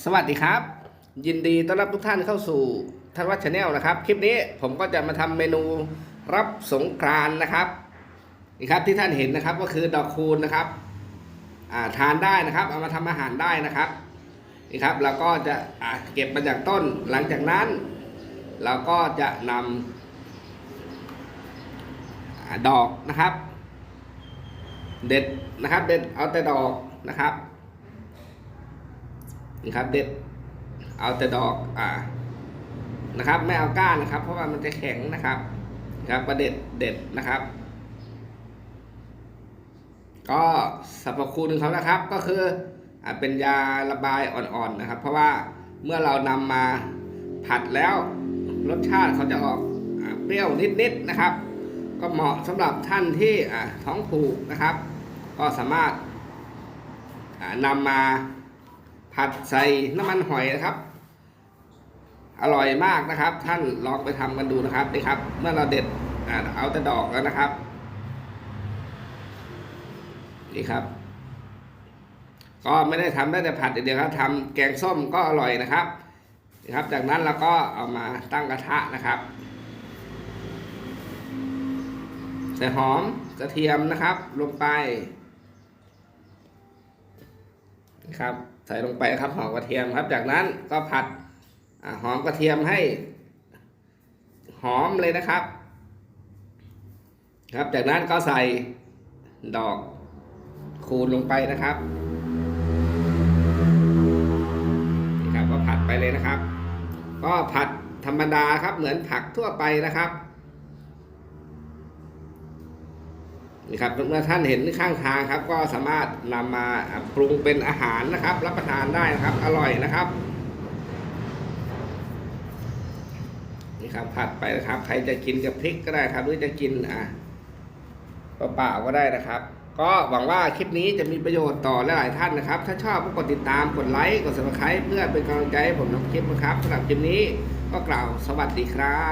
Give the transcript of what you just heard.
สวัสดีครับ ยินดีต้อนรับทุกท่านเข้าสู่ท่านวัดชาแนลนะครับ คลิปนี้ผมก็จะมาทำเมนูรับสงกรานนะครับนี่ครับที่ท่านเห็นนะครับก็คือดอกคูณนะครับอ่าทานได้นะครับ เอามาทำอาหารได้นะครับนี่ครับเราก็จะอ่าเก็บมาจากต้นหลังจากนั้น เราก็จะนำอ่าดอกนะครับ เด็ดนะครับ เด็ดเอาแต่ดอกนะครับ นี่ครับ เด็ดเอาแต่ดอกอ่านะครับ ไม่เอาก้านนะครับ เพราะว่ามันจะแข็งนะครับนะครับประเด็ดเด็ดนะครับ ก็สรรพคุณของเขานะครับ ก็คืออ่าเป็นยาระบายอ่อนๆนะครับ เพราะว่าเมื่อเรานำมาผัดแล้ว รสชาติเขาจะออกอเปรี้ยวนิดๆนะครับ ก็เหมาะสำหรับท่านที่อ่าท้องผูกนะครับ ก็สามารถอ่านำมา ผัดใส่น้ำมันหอยนะครับ อร่อยมากนะครับ ท่านลองไปทำกันดูนะครับนี่ครับ เมื่อเราเด็ดเอาแต่ดอกแล้วนะครับนี่ครับ ก็ไม่ได้ทำได้แต่ผัดเดียวครับทำแกงส้มก็อร่อยนะครับนี่ครับ จากนั้นเราก็เอามาตั้งกระทะนะครับ ใส่หอมกระเทียมนะครับ ลงไป ครับใส่ลงไปครับหอมกระเทียมครับ จากนั้นก็ผัดอหอมกระเทียมให้ หอมเลยนะครับ ครับจากนั้นก็ใส่ดอกคูณลงไปนะครับนี่ครับก็ผัดไปเลยนะครับ ก็ผัดธรรมดาครับเหมือนผักทั่วไปนะครับ นี่ครับเมื่อท่านเห็นข้างทางครับ ก็สามารถนำมาปรุงเป็นอาหารนะครับ รับประทานได้นะครับ อร่อยนะครับนี่ครับผัดไปนะครับ ใครจะกินกับพริกก็ได้ครับหรือจะกินอะเปล่าๆก็ได้นะครับ ก็หวังว่าคลิปนี้จะมีประโยชน์ต่อหลายๆท่านนะครับ ถ้าชอบก็กดติดตามกดไลค์กด subscribe เพื่อเป็นกำลังใจให้ผมทำคลิปนะครับสำหรับคลิปนี้ก็กล่าวสวัสดีครับ